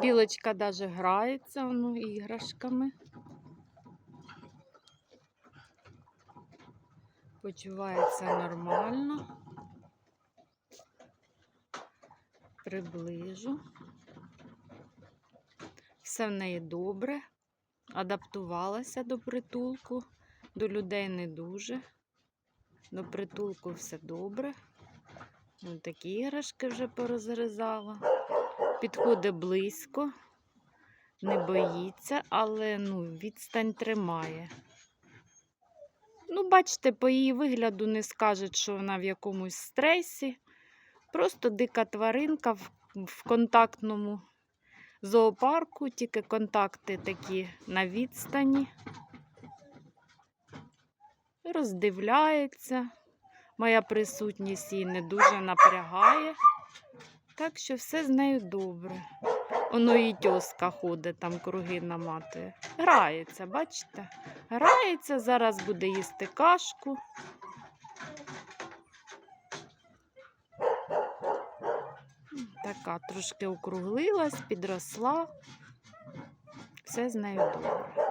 Білочка даже грається ну, іграшками. Почувається нормально. Приближу. Все в неї добре. Адаптувалася до притулку, до людей не дуже. До притулку все добре. Ось такі іграшки вже порозрізала. Підходить близько, не боїться, але ну, відстань тримає. Ну, бачите, по її вигляду не скажуть, що вона в якомусь стресі. Просто дика тваринка в, контактному зоопарку, тільки контакти такі на відстані. Роздивляється. Моя присутність її не дуже напрягає. Так що все з нею добре. Воно і тьоска ходить, там круги наматує. Грається, бачите? Грається, зараз буде їсти кашку. Така трошки округлилась, підросла. Все з нею добре.